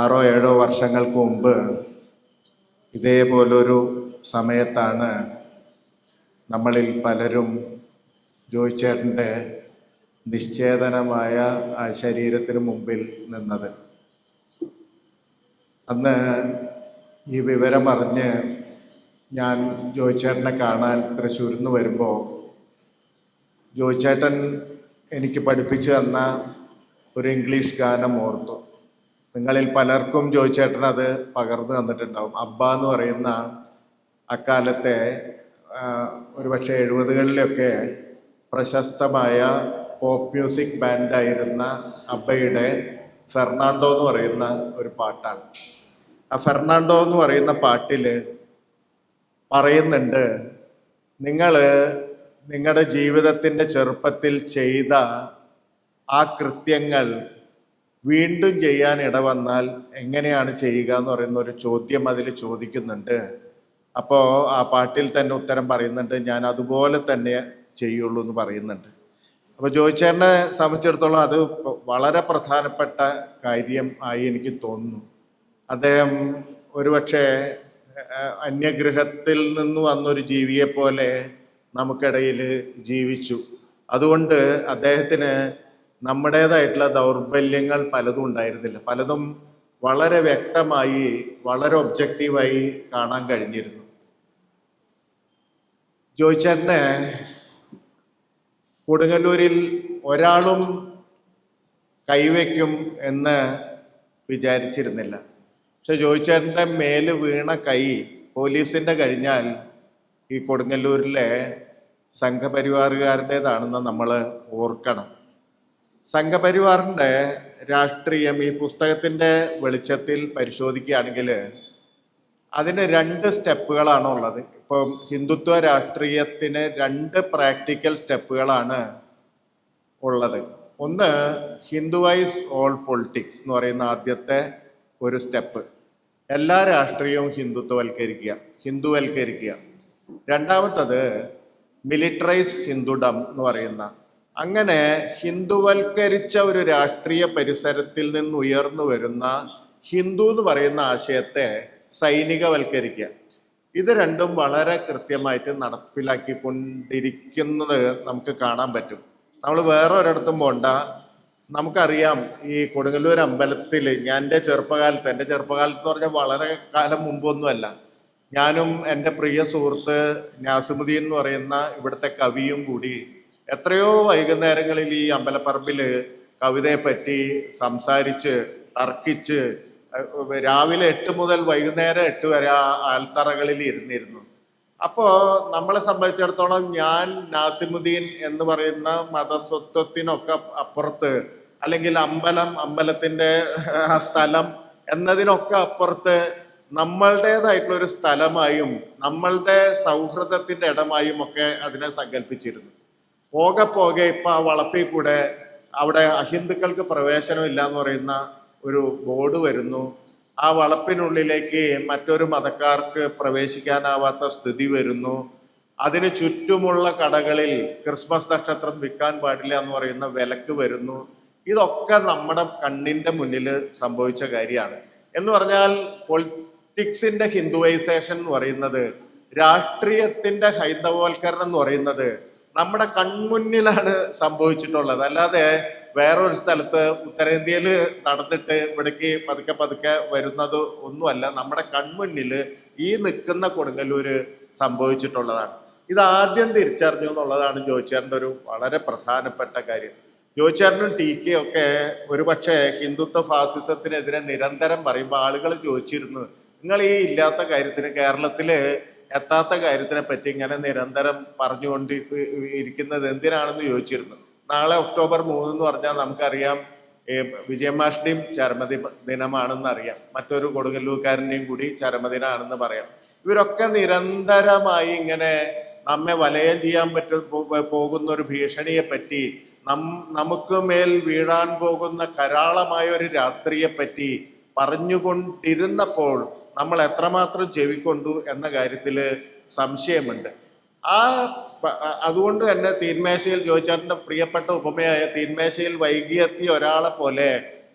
ആറോ ഏഴോ വർഷങ്ങൾക്ക് മുമ്പ് ഇതേപോലൊരു സമയത്താണ് നമ്മളിൽ പലരും ജോയിച്ചേട്ടന്റെ നിശ്ചേതനമായ ആ ശരീരത്തിന് മുമ്പിൽ നിന്നത്. അന്ന് ഈ വിവരം അറിഞ്ഞ് ഞാൻ ജോയിച്ചേട്ടനെ കാണാൻ തൃശ്ശൂരിൽ നിന്ന് വരുമ്പോൾ ജോയിച്ചേട്ടൻ എനിക്ക് പഠിപ്പിച്ചു തന്ന ഒരു ഇംഗ്ലീഷ് ഗാനം ഓർത്തു. നിങ്ങളിൽ പലർക്കും ജോയിച്ചേട്ടൻ അത് പകർന്നു തന്നിട്ടുണ്ടാവും. അബ്ബ എന്ന് പറയുന്ന അക്കാലത്തെ ഒരുപക്ഷെ എഴുപതുകളിലൊക്കെ പ്രശസ്തമായ പോപ്പ് മ്യൂസിക് ബാൻഡായിരുന്ന അബ്ബയുടെ ഫെർണാണ്ടോ എന്ന് പറയുന്ന ഒരു പാട്ടാണ്. ആ ഫെർണാണ്ടോ എന്ന് പറയുന്ന പാട്ടിൽ പറയുന്നുണ്ട് നിങ്ങൾ നിങ്ങളുടെ ജീവിതത്തിന്റെ ചെറുപ്പത്തിൽ ചെയ്ത ആ കൃത്യങ്ങൾ വീണ്ടും ചെയ്യാൻ ഇടവന്നാൽ എങ്ങനെയാണ് ചെയ്യുക എന്ന് പറയുന്ന ഒരു ചോദ്യം അതിൽ ചോദിക്കുന്നുണ്ട്. അപ്പോൾ ആ പാട്ടിൽ തന്നെ ഉത്തരം പറയുന്നുണ്ട്. ഞാൻ അതുപോലെ തന്നെ ചെയ്യുള്ളൂ എന്ന് പറയുന്നുണ്ട്. അപ്പോൾ ജോയിച്ചേട്ടനെ സംബന്ധിച്ചിടത്തോളം അത് വളരെ പ്രധാനപ്പെട്ട കാര്യം ആയി എനിക്ക് തോന്നുന്നു. അദ്ദേഹം ഒരുപക്ഷെ അന്യഗ്രഹത്തിൽ നിന്ന് വന്നൊരു ജീവിയെ പോലെ നമുക്കിടയിൽ ജീവിച്ചു. അതുകൊണ്ട് അദ്ദേഹത്തിന് നമ്മുടേതായിട്ടുള്ള ദൗർബല്യങ്ങൾ പലതും ഉണ്ടായിരുന്നില്ല. പലതും വളരെ വ്യക്തമായി വളരെ ഒബ്ജക്റ്റീവായി കാണാൻ കഴിഞ്ഞിരുന്നു. ജോയിച്ചേട്ടനെ കൊടുങ്ങല്ലൂരിൽ ഒരാളും കൈവയ്ക്കും എന്ന് വിചാരിച്ചിരുന്നില്ല. പക്ഷെ ജോയിച്ചേട്ടന്റെ മേൽ വീണ കൈ പോലീസിന്റെ കഴിഞ്ഞാൽ ഈ കൊടുങ്ങല്ലൂരിലെ സംഘപരിവാറുകാരുടേതാണെന്ന് നമ്മൾ ഓർക്കണം. സംഘപരിവാറിന്റെ രാഷ്ട്രീയം ഈ പുസ്തകത്തിന്റെ വെളിച്ചത്തിൽ പരിശോധിക്കുകയാണെങ്കിൽ അതിന് രണ്ട് സ്റ്റെപ്പുകളാണ് ഉള്ളത്. ഇപ്പം ഹിന്ദുത്വ രാഷ്ട്രീയത്തിന് രണ്ട് പ്രാക്ടിക്കൽ സ്റ്റെപ്പുകളാണ് ഉള്ളത്. ഒന്ന് ഹിന്ദുവൈസ് ഓൾ പൊളിറ്റിക്സ് എന്ന് പറയുന്ന ആദ്യത്തെ ഒരു സ്റ്റെപ്പ്. എല്ലാ രാഷ്ട്രീയവും ഹിന്ദുത്വവൽക്കരിക്കുക ഹിന്ദുവൽക്കരിക്കുക. രണ്ടാമത്തത് മിലിറ്ററൈസ് ഹിന്ദുഡം എന്ന് പറയുന്ന അങ്ങനെ ഹിന്ദുവൽക്കരിച്ച ഒരു രാഷ്ട്രീയ പരിസരത്തിൽ നിന്ന് ഉയർന്നു വരുന്ന ഹിന്ദു എന്ന് പറയുന്ന ആശയത്തെ സൈനികവൽക്കരിക്കുക. ഇത് രണ്ടും വളരെ കൃത്യമായിട്ട് നടപ്പിലാക്കിക്കൊണ്ടിരിക്കുന്നത് നമുക്ക് കാണാൻ പറ്റും. നമ്മൾ വേറെ ഒരിടത്തും പോണ്ട. നമുക്കറിയാം ഈ കൊടുങ്ങല്ലൂർ അമ്പലത്തിൽ ഞാൻ എന്റെ ചെറുപ്പകാലത്ത് എന്റെ ചെറുപ്പകാലത്ത് എന്ന് പറഞ്ഞാൽ വളരെ കാലം മുമ്പൊന്നുമല്ല. ഞാനും എന്റെ പ്രിയ സുഹൃത്ത് നാസിമുദ്ദീൻ എന്ന് പറയുന്ന ഇവിടുത്തെ കവിയും കൂടി എത്രയോ വൈകുന്നേരങ്ങളിൽ ഈ അമ്പലപ്പറമ്പിൽ കവിതയെ പറ്റി സംസാരിച്ച് തർക്കിച്ച് രാവിലെ എട്ട് മുതൽ വൈകുന്നേരം എട്ട് വരെ ആ ആൽത്തറകളിൽ ഇരുന്നിരുന്നു. അപ്പോൾ നമ്മളെ സംബന്ധിച്ചിടത്തോളം ഞാൻ നാസിമുദ്ദീൻ എന്ന് പറയുന്ന മതസ്വത്വത്തിനൊക്കെ അപ്പുറത്ത് അല്ലെങ്കിൽ അമ്പലം അമ്പലത്തിന്റെ സ്ഥലം എന്നതിനൊക്കെ അപ്പുറത്ത് നമ്മളുടേതായിട്ടുള്ള ഒരു സ്ഥലമായും നമ്മളുടെ സൗഹൃദത്തിന്റെ ഇടമായും ഒക്കെ അതിനെ സങ്കല്പിച്ചിരുന്നു. പോകെ പോകെ ഇപ്പൊ ആ വളത്തിൽ കൂടെ അവിടെ അഹിന്ദുക്കൾക്ക് പ്രവേശനമില്ല എന്ന് പറയുന്ന ഒരു ബോർഡ് വരുന്നു. ആ വളപ്പിനുള്ളിലേക്ക് മറ്റൊരു മതക്കാർക്ക് പ്രവേശിക്കാനാവാത്ത സ്ഥിതി വരുന്നു. അതിന് ചുറ്റുമുള്ള കടകളിൽ ക്രിസ്മസ് നക്ഷത്രം വിൽക്കാൻ പാടില്ല എന്ന് പറയുന്ന വിലക്ക് വരുന്നു. ഇതൊക്കെ നമ്മുടെ കണ്ണിന്റെ മുന്നിൽ സംഭവിച്ച കാര്യമാണ്. എന്ന് പറഞ്ഞാൽ പൊളിറ്റിക്സിന്റെ ഹിന്ദുവൈസേഷൻ എന്ന് പറയുന്നത് രാഷ്ട്രീയത്തിന്റെ ഹൈന്ദവവൽക്കരണം എന്ന് പറയുന്നത് നമ്മുടെ കൺമുന്നിലാണ് സംഭവിച്ചിട്ടുള്ളത്. അല്ലാതെ വേറൊരു സ്ഥലത്ത് ഉത്തരേന്ത്യയിൽ നടന്നിട്ട് ഇവിടേക്ക് പതുക്കെ പതുക്കെ വരുന്നത് ഒന്നുമല്ല. നമ്മുടെ കൺമുന്നിൽ ഈ നിൽക്കുന്ന കൊടുങ്ങല്ലൂര് സംഭവിച്ചിട്ടുള്ളതാണ്. ഇത് ആദ്യം തിരിച്ചറിഞ്ഞു എന്നുള്ളതാണ് ജോയിച്ചേറിന്റെ ഒരു വളരെ പ്രധാനപ്പെട്ട കാര്യം. ജോയിച്ചേറിനും ടി കെ ഒക്കെ ഒരുപക്ഷെ ഹിന്ദുത്വ ഫാസിസത്തിനെതിരെ നിരന്തരം പറയുമ്പോൾ ആളുകൾ ചോദിച്ചിരുന്നു നിങ്ങൾ ഈ ഇല്ലാത്ത കാര്യത്തിന് കേരളത്തിൽ എത്താത്ത കാര്യത്തിനെ പറ്റി ഇങ്ങനെ നിരന്തരം പറഞ്ഞുകൊണ്ട് ഇരിക്കുന്നത് എന്തിനാണെന്ന് ചോദിച്ചിരുന്നു. നാളെ ഒക്ടോബർ മൂന്ന് എന്ന് പറഞ്ഞാൽ നമുക്കറിയാം വിജയമാഷ്ടിയും ചരമദി ദിനമാണെന്ന് അറിയാം. മറ്റൊരു കൊടുങ്ങല്ലൂക്കാരന്റെയും കൂടി ചരമദിനമാണെന്ന് പറയാം. ഇവരൊക്കെ നിരന്തരമായി ഇങ്ങനെ നമ്മെ വലയം ചെയ്യാൻ പറ്റും പോകുന്ന ഒരു ഭീഷണിയെ പറ്റി നം നമുക്ക് മേൽ വീഴാൻ പോകുന്ന കരാളമായ ഒരു രാത്രിയെ പറ്റി പറഞ്ഞുകൊണ്ടിരുന്നപ്പോൾ നമ്മൾ എത്രമാത്രം ചെവിക്കൊണ്ടു എന്ന കാര്യത്തിൽ സംശയമുണ്ട്. ആ അതുകൊണ്ട് തന്നെ തീന്മേശയിൽ ജോയിച്ചാറിന്റെ പ്രിയപ്പെട്ട ഉപമയായ തീന്മേശയിൽ വൈകിയെത്തിയ ഒരാളെ പോലെ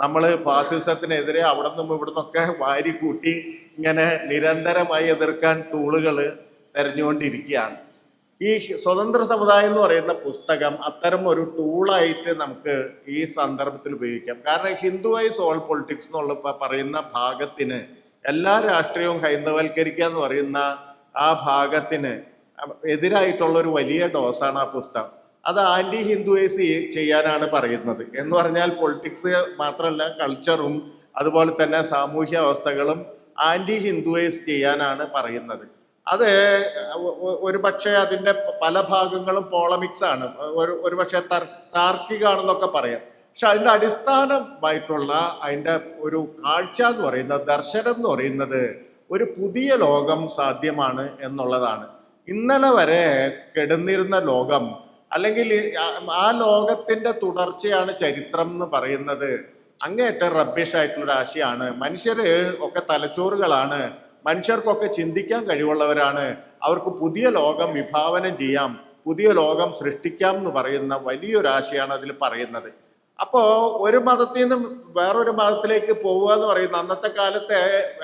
നമ്മൾ ഫാസിസത്തിനെതിരെ അവിടെ നിന്നും ഇവിടെ നിന്നൊക്കെ വാരി കൂട്ടി ഇങ്ങനെ നിരന്തരമായി എതിർക്കാൻ ടൂളുകൾ തെരഞ്ഞുകൊണ്ടിരിക്കുകയാണ്. ഈ സ്വതന്ത്ര സമുദായം എന്ന് പറയുന്ന പുസ്തകം അത്തരം ഒരു ടൂളായിട്ട് നമുക്ക് ഈ സന്ദർഭത്തിൽ ഉപയോഗിക്കാം. കാരണം ഹിന്ദു ഓൾ സോൾ പൊളിറ്റിക്സ് എന്നുള്ള പറയുന്ന ഭാഗത്തിന് എല്ലാ രാഷ്ട്രീയവും ഹൈന്ദവൽക്കരിക്കുക എന്ന് പറയുന്ന ആ ഭാഗത്തിന് എതിരായിട്ടുള്ള ഒരു വലിയ ഡോസാണ് ആ പുസ്തകം. അത് ആന്റി ഹിന്ദുവേസ് ചെയ്യാനാണ് പറയുന്നത്. എന്ന് പറഞ്ഞാൽ പൊളിറ്റിക്സ് മാത്രമല്ല കൾച്ചറും അതുപോലെ തന്നെ സാമൂഹ്യ അവസ്ഥകളും ആന്റി ഹിന്ദുവേസ് ചെയ്യാനാണ് പറയുന്നത്. അത് ഒരു പക്ഷേ അതിന്റെ പല ഭാഗങ്ങളും പോളമിക്സ് ആണ് ഒരു ഒരു പക്ഷേ താർക്കികാണെന്നൊക്കെ പറയാം. പക്ഷെ അതിന്റെ അടിസ്ഥാനമായിട്ടുള്ള അതിന്റെ ഒരു കാഴ്ച എന്ന് പറയുന്നത് ദർശനം എന്ന് പറയുന്നത് ഒരു പുതിയ ലോകം സാധ്യമാണ് എന്നുള്ളതാണ്. ഇന്നലെ വരെ കിടന്നിരുന്ന ലോകം അല്ലെങ്കിൽ ആ- ലോകത്തിന്റെ തുടർച്ചയാണ് ചരിത്രം എന്ന് പറയുന്നത് അങ്ങേയറ്റം റബ്ബിഷ് ആയിട്ടുള്ള ഒരു ആശയമാണ് മനുഷ്യര് ഒക്കെ തലച്ചോറുകളാണ് മനുഷ്യർക്കൊക്കെ ചിന്തിക്കാൻ കഴിവുള്ളവരാണ്. അവർക്ക് പുതിയ ലോകം വിഭാവനം ചെയ്യാം പുതിയ ലോകം സൃഷ്ടിക്കാം എന്ന് പറയുന്ന വലിയൊരു ആശയമാണ് അതിൽ പറയുന്നത്. അപ്പോ ഒരു മതത്തിൽ നിന്നും വേറൊരു മതത്തിലേക്ക് പോവുക എന്ന് പറയുന്നത് അന്നത്തെ കാലത്തെ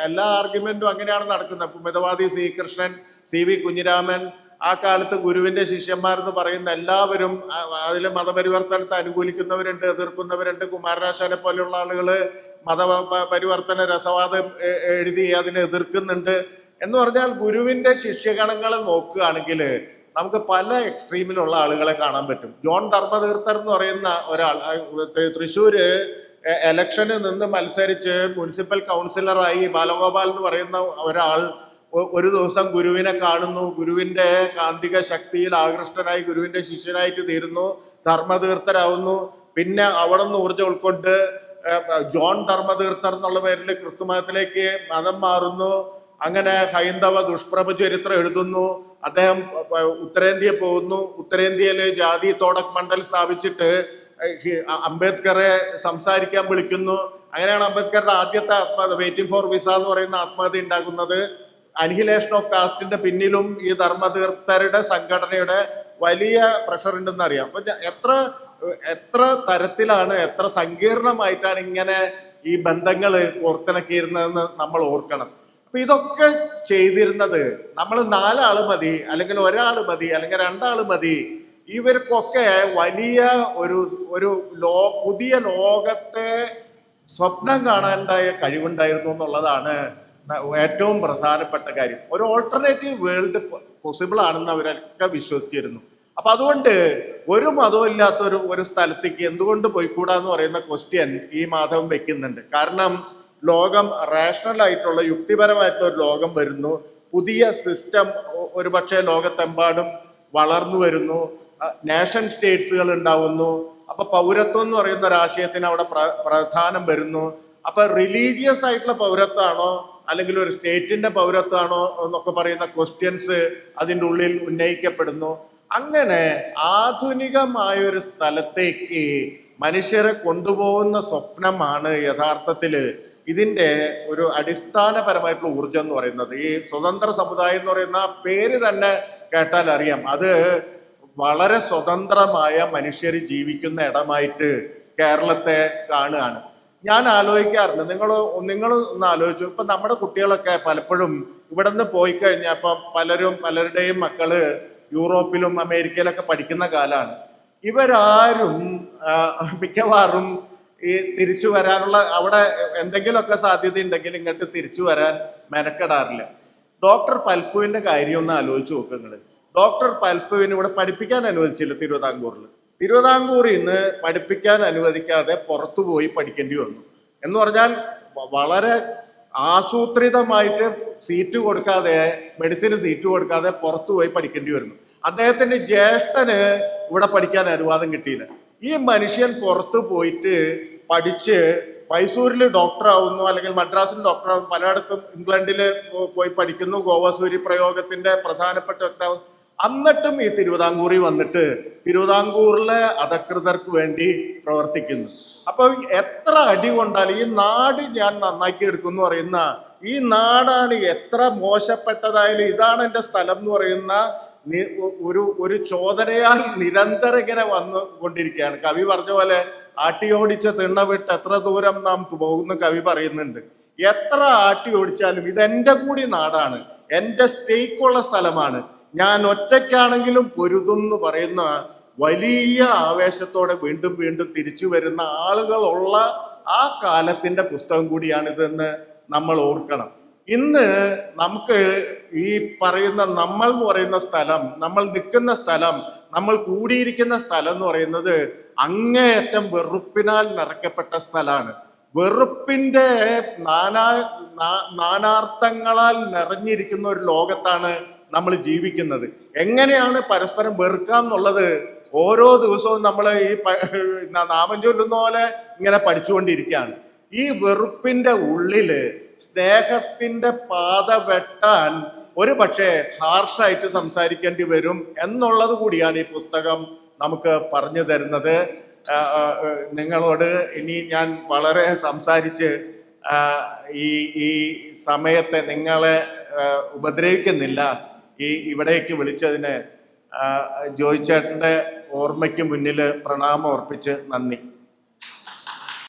എല്ലാ ആർഗ്യുമെന്റും അങ്ങനെയാണ് നടക്കുന്നത്. മിതവാദി ശ്രീകൃഷ്ണൻ സി വി കുഞ്ഞിരാമൻ ആ കാലത്ത് ഗുരുവിന്റെ ശിഷ്യന്മാരെന്ന് പറയുന്ന എല്ലാവരും അതിൽ മതപരിവർത്തനത്തെ അനുകൂലിക്കുന്നവരുണ്ട് എതിർക്കുന്നവരുണ്ട്. കുമാരനാശാനെ പോലെയുള്ള ആളുകൾ മത പരിവർത്തന രസവാദം എഴുതി അതിനെ എതിർക്കുന്നുണ്ട്. എന്ന് പറഞ്ഞാൽ ഗുരുവിന്റെ ശിഷ്യഗണങ്ങളെ നോക്കുകയാണെങ്കിൽ നമുക്ക് പല എക്സ്ട്രീമിലുള്ള ആളുകളെ കാണാൻ പറ്റും. ജോൺ ധർമ്മതീർത്ഥർ എന്ന് പറയുന്ന ഒരാൾ തൃശ്ശൂര് എലക്ഷന് നിന്ന് മത്സരിച്ച് മുനിസിപ്പൽ കൗൺസിലറായി ബാലഗോപാൽ എന്ന് പറയുന്ന ഒരാൾ ഒരു ദിവസം ഗുരുവിനെ കാണുന്നു. ഗുരുവിന്റെ കാന്തിക ശക്തിയിൽ ആകൃഷ്ടനായി ഗുരുവിന്റെ ശിഷ്യനായിട്ട് തീരുന്നു. ധർമ്മതീർത്ഥരാവുന്നു. പിന്നെ അവിടെ നിന്ന് ഊർജം ഉൾക്കൊണ്ട് ജോൺ ധർമ്മതീർത്ഥർ എന്നുള്ള പേരിൽ ക്രിസ്തുമതത്തിലേക്ക് മതം മാറുന്നു. അങ്ങനെ ഹൈന്ദവ ദുഷ്പ്രഭ ചരിത്രം എഴുതുന്നു. അദ്ദേഹം ഉത്തരേന്ത്യ പോകുന്നു. ഉത്തരേന്ത്യയിൽ ജാതി തോടക് മണ്ഡൽ സ്ഥാപിച്ചിട്ട് അംബേദ്കറെ സംസാരിക്കാൻ വിളിക്കുന്നു. അങ്ങനെയാണ് അംബേദ്കറുടെ ആദ്യത്തെ ആത്മഹത്യ വെയിറ്റിംഗ് ഫോർ വിസ എന്ന് പറയുന്ന ആത്മഹത്യ ഉണ്ടാക്കുന്നത് അനിഹിലേഷൻ ഓഫ് കാസ്റ്റിന്റെ പിന്നിലും ഈ ധർമ്മതീർത്ഥരുടെ സംഘടനയുടെ വലിയ പ്രഷർ ഉണ്ടെന്ന് അറിയാം. അപ്പൊ എത്ര എത്ര തരത്തിലാണ് എത്ര സങ്കീർണമായിട്ടാണ് ഇങ്ങനെ ഈ ബന്ധങ്ങൾ കോർത്തിണക്കിയിരുന്നതെന്ന് നമ്മൾ ഓർക്കണം. അപ്പൊ ഇതൊക്കെ ചെയ്തിരുന്നത് നമ്മൾ നാലാൾ മതി അല്ലെങ്കിൽ ഒരാൾ മതി അല്ലെങ്കിൽ രണ്ടാൾ മതി. ഇവർക്കൊക്കെ വലിയ ഒരു ഒരു ലോ പുതിയ ലോകത്തെ സ്വപ്നം കാണാനുണ്ടായ കഴിവുണ്ടായിരുന്നു എന്നുള്ളതാണ് ഏറ്റവും പ്രധാനപ്പെട്ട കാര്യം. ഒരു ഓൾട്ടർനേറ്റീവ് വേൾഡ് പോസിബിൾ ആണെന്ന് അവരൊക്കെ വിശ്വസിച്ചിരുന്നു. അപ്പൊ അതുകൊണ്ട് ഒരു മതവും ഇല്ലാത്ത ഒരു ഒരു സ്ഥലത്തേക്ക് എന്തുകൊണ്ട് പോയിക്കൂടാന്ന് പറയുന്ന ക്വസ്റ്റ്യൻ ഈ മാധവൻ വെക്കുന്നുണ്ട്. കാരണം ലോകം റാഷണൽ ആയിട്ടുള്ള യുക്തിപരമായിട്ടുള്ള ഒരു ലോകം വരുന്നു. പുതിയ സിസ്റ്റം ഒരുപക്ഷെ ലോകത്തെമ്പാടും വളർന്നു വരുന്നു. നേഷൻ സ്റ്റേറ്റ്സുകൾ ഉണ്ടാവുന്നു. അപ്പൊ പൗരത്വം എന്ന് പറയുന്ന ഒരു ആശയത്തിന് അവിടെ പ്ര- പ്രധാനം വരുന്നു. അപ്പൊ റിലീജിയസ് ആയിട്ടുള്ള പൗരത്വമാണോ അല്ലെങ്കിൽ ഒരു സ്റ്റേറ്റിന്റെ പൗരത്വമാണോ എന്നൊക്കെ പറയുന്ന ക്വസ്റ്റ്യൻസ് അതിന്റെ ഉള്ളിൽ ഉന്നയിക്കപ്പെടുന്നു. അങ്ങനെ ആധുനികമായ ഒരു സ്ഥലത്തേക്ക് മനുഷ്യരെ കൊണ്ടുപോകുന്ന സ്വപ്നമാണ് യഥാർത്ഥത്തിൽ ഇതിന്റെ ഒരു അടിസ്ഥാനപരമായിട്ടുള്ള ഊർജം എന്ന് പറയുന്നത് ഈ സ്വതന്ത്ര സമുദായം എന്ന് പറയുന്ന പേര് തന്നെ കേട്ടാൽ അറിയാം. അത് വളരെ സ്വതന്ത്രമായ മനുഷ്യർ ജീവിക്കുന്ന ഇടമായിട്ട് കേരളത്തെ കാണുകയാണ്. ഞാൻ ആലോചിക്കാറുണ്ട്. നിങ്ങൾ നിങ്ങൾ ഒന്ന് ആലോചിച്ചു. ഇപ്പം നമ്മുടെ കുട്ടികളൊക്കെ പലപ്പോഴും ഇവിടെ നിന്ന് പോയി കഴിഞ്ഞാൽ ഇപ്പം പലരും പലരുടെയും മക്കൾ യൂറോപ്പിലും അമേരിക്കയിലൊക്കെ പഠിക്കുന്ന കാലമാണ് ഇവരാരും മിക്കവാറും ഈ തിരിച്ചു വരാനുള്ള അവിടെ എന്തെങ്കിലുമൊക്കെ സാധ്യത ഉണ്ടെങ്കിൽ ഇങ്ങോട്ട് തിരിച്ചു വരാൻ മെനക്കെടാറില്ല. ഡോക്ടർ പൽപ്പുവിന്റെ കാര്യം ഒന്ന് ആലോചിച്ച് നോക്കുക നിങ്ങൾ ഡോക്ടർ പൽപ്പുവിന് ഇവിടെ പഠിപ്പിക്കാൻ അനുവദിച്ചില്ല തിരുവിതാംകൂറിൽ തിരുവിതാംകൂറിൽ നിന്ന് പഠിപ്പിക്കാൻ അനുവദിക്കാതെ പുറത്തു പോയി പഠിക്കേണ്ടി വന്നു. എന്ന് പറഞ്ഞാൽ വളരെ ആസൂത്രിതമായിട്ട് സീറ്റ് കൊടുക്കാതെ മെഡിസിന് സീറ്റ് കൊടുക്കാതെ പുറത്തു പോയി പഠിക്കേണ്ടി വരുന്നു. അദ്ദേഹത്തിന്റെ ജ്യേഷ്ഠന് ഇവിടെ പഠിക്കാൻ അനുവാദം കിട്ടിയില്ല. ഈ മനുഷ്യൻ പുറത്ത് പോയിട്ട് പഠിച്ച് മൈസൂരിൽ ഡോക്ടറാവുന്നു അല്ലെങ്കിൽ മദ്രാസിൽ ഡോക്ടറാവുന്നു പലയിടത്തും ഇംഗ്ലണ്ടിൽ പോയി പഠിക്കുന്നു ഗോവസൂരി പ്രയോഗത്തിന്റെ പ്രധാനപ്പെട്ട വ്യക്താവ്. എന്നിട്ടും ഈ തിരുവിതാംകൂറിൽ വന്നിട്ട് തിരുവിതാംകൂറിലെ അധകൃതർക്ക് വേണ്ടി പ്രവർത്തിക്കുന്നു. അപ്പം എത്ര അടി കൊണ്ടാൽ ഈ നാട് ഞാൻ നന്നാക്കി എടുക്കും എന്ന് പറയുന്ന ഈ നാടാണ് എത്ര മോശപ്പെട്ടതായാലും ഇതാണ് എന്റെ സ്ഥലം എന്ന് പറയുന്ന ഒരു ഒരു ചോദനയാൽ നിരന്തരം ഇങ്ങനെ വന്നു കൊണ്ടിരിക്കുകയാണ്. കവി പറഞ്ഞ പോലെ ആട്ടി ഓടിച്ച തിണ്ണ വിട്ട് എത്ര ദൂരം നാം പോകുന്നു കവി പറയുന്നുണ്ട്. എത്ര ആട്ടി ഓടിച്ചാലും ഇതെന്റെ കൂടി നാടാണ്. എന്റെ സ്റ്റേക്കുള്ള സ്ഥലമാണ്. ഞാൻ ഒറ്റയ്ക്കാണെങ്കിലും പൊരുതുന്നു പറയുന്ന വലിയ ആവേശത്തോടെ വീണ്ടും വീണ്ടും തിരിച്ചു വരുന്ന ആളുകളുള്ള ആ കാലത്തിന്റെ പുസ്തകം കൂടിയാണിതെന്ന് നമ്മൾ ഓർക്കണം. ഇന്ന് നമുക്ക് ഈ പറയുന്ന നമ്മൾ എന്ന് പറയുന്ന സ്ഥലം നമ്മൾ നിൽക്കുന്ന സ്ഥലം നമ്മൾ കൂടിയിരിക്കുന്ന സ്ഥലം എന്ന് പറയുന്നത് അങ്ങേയറ്റം വെറുപ്പിനാൽ നിറയ്ക്കപ്പെട്ട സ്ഥലമാണ്. വെറുപ്പിന്റെ നാനാ നാനാർത്ഥങ്ങളാൽ നിറഞ്ഞിരിക്കുന്ന ഒരു ലോകത്താണ് നമ്മൾ ജീവിക്കുന്നത്. എങ്ങനെയാണ് പരസ്പരം വെറുക്കാം എന്നുള്ളത് ഓരോ ദിവസവും നമ്മൾ ഈ നാമം ചൊല്ലുന്ന പോലെ ഇങ്ങനെ പഠിച്ചുകൊണ്ടിരിക്കുകയാണ്. ഈ വെറുപ്പിന്റെ ഉള്ളിൽ സ്നേഹത്തിന്റെ പാത വെട്ടാൻ ഒരു പക്ഷേ ഹാർഷായിട്ട് സംസാരിക്കേണ്ടി വരും എന്നുള്ളത് കൂടിയാണ് ഈ പുസ്തകം നമുക്ക് പറഞ്ഞു തരുന്നത്. നിങ്ങളോട് ഇനി ഞാൻ വളരെ സംസാരിച്ച് ഈ ഈ സമയത്തെ നിങ്ങളെ ഉപദ്രവിക്കുന്നില്ല. ഈ ഇവിടേക്ക് വിളിച്ചതിന് ജോയിച്ചേട്ടന്റെ ഓർമ്മയ്ക്ക് മുന്നിൽ പ്രണാമം അർപ്പിച്ച് നന്ദി.